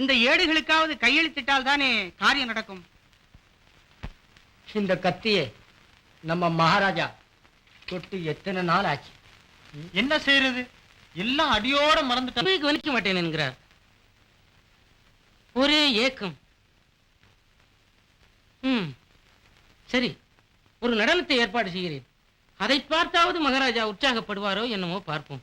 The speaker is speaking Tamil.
இந்த ஏடுகளுக்காவது கையெழுத்திட்டால் தானே காரியம் நடக்கும்? இந்த கத்தியே நம்ம மகாராஜா தொட்டு எத்தனை நாள் ஆச்சு? என்ன செய்யறது எல்லாம் அடியோட மறந்துட்டேன் கவனிக்க மாட்டேன் என்கிறார். ஒரே ஏக்கம். ம். சரி ஒரு நடனத்தை ஏற்பாடு செய்கிறேன். அதை பார்த்தாவது மகாராஜா உற்சாகப்படுவாரோ என்னமோ பார்ப்போம்.